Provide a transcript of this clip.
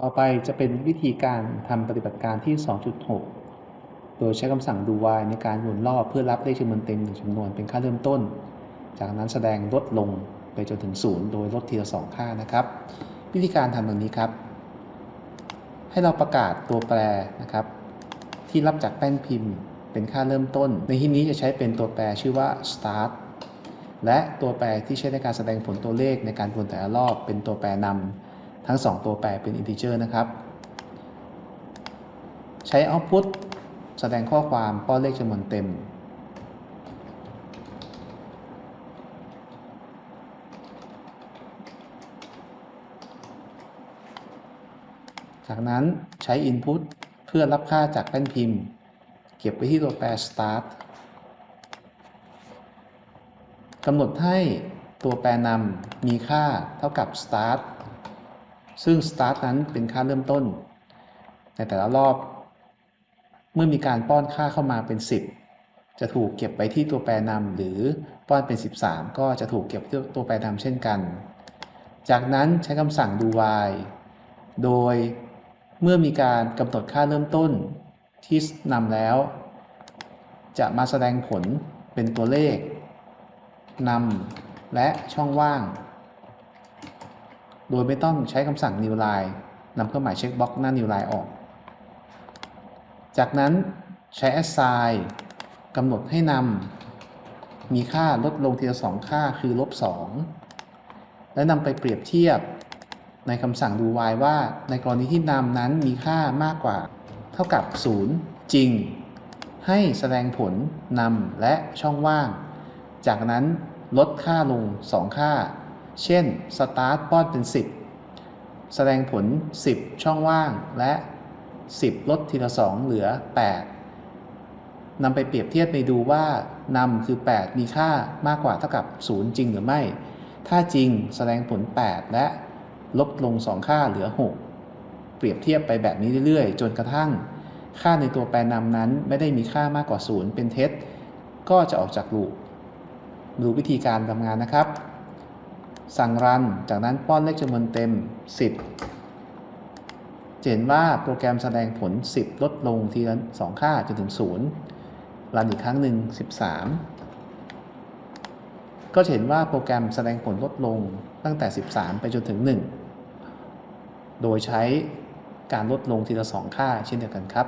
ต่อไปจะเป็นวิธีการทำปฏิบัติการที่ 2.6 โดยใช้คำสั่ง do while ในการหมุนรอบเพื่อรับเลขจำนวนเต็มหนึ่งจำนวนเป็นค่าเริ่มต้น จากนั้นแสดงลดลงไปจนถึง 0 โดยลดทีละ 2 ค่านะครับ วิธีการทำดังนี้ครับ ให้เราประกาศตัวแปรนะครับ ที่รับจากแป้นพิมพ์เป็นค่าเริ่มต้น ในที่นี้จะใช้เป็นตัวแปรชื่อว่า start และตัวแปรที่ใช้ในการแสดงผลตัวเลขในการวนแต่ละรอบเป็นตัวแปรนำ ทั้ง 2 ตัวแปรเป็นอินทิเจอร์นะครับ ใช้ output แสดงข้อความป้อนเลขจำนวนเต็ม จากนั้นใช้ input เพื่อรับค่าจากแป้นพิมพ์ เก็บไว้ที่ตัวแปร start กำหนดให้ตัวแปรนำมีค่าเท่ากับ start ซึ่ง start นั้นเป็นค่าเริ่มต้น ในแต่ละรอบ เมื่อมีการป้อนค่าเข้ามาเป็น 10 จะถูกเก็บไว้ที่ตัวแปรนำหรือป้อนเป็น 13 ก็จะถูกเก็บที่ตัวแปรนำเช่นกัน จากนั้นใช้คำสั่ง do while โดยเมื่อมีการกำหนดค่าเริ่มต้นที่นำแล้ว จะมาแสดงผลเป็นตัวเลขนำและช่องว่าง โดยไม่ต้องใช้คำสั่ง new line นำเครื่องหมายเช็คบ็อกหน้า new line ออก จากนั้นใช้ assign กำหนดให้นำมีค่าลดลงทีละสองค่าคือลบ 2 และนำไปเปรียบเทียบในคำสั่ง do while ว่าในกรณีที่นำนั้นมีค่ามากกว่า เท่ากับ 0 จริง ให้แสดงผลนำและช่องว่าง จากนั้นลดค่าลง 2 ค่า เช่น start ป้อนเป็น 10 แสดงผล 10 ช่องว่างและ 10 ลดทีละ 2 เหลือ 8นำไปเปรียบเทียบไปดูว่านำคือ 8 มีค่ามากกว่าเท่ากับ 0 จริงหรือไม่ ถ้าจริงแสดงผล 8 และลบลง 2 ค่าเหลือ 6 เปรียบเทียบไปแบบนี้เรื่อยๆ จนกระทั่ง ค่าในตัวแปรนำนั้นไม่ได้มีค่ามากกว่า 0 เป็นเท็จ ก็จะออกจากลูปดูวิธีการทำงานนะครับ สั่งรัน จากนั้นป้อนเลขจำนวนเต็ม 10 จะเห็นว่าโปรแกรมแสดงผล 10 ลดลงทีละ2ค่าจนถึง 0 รันอีกครั้งหนึ่ง 13 ก็เห็นว่าโปรแกรมแสดงผลลดลงตั้งแต่ 13 ไปจนถึง 1 โดยใช้การลดลงทีละ 2 ค่าเช่นเดียวกันครับ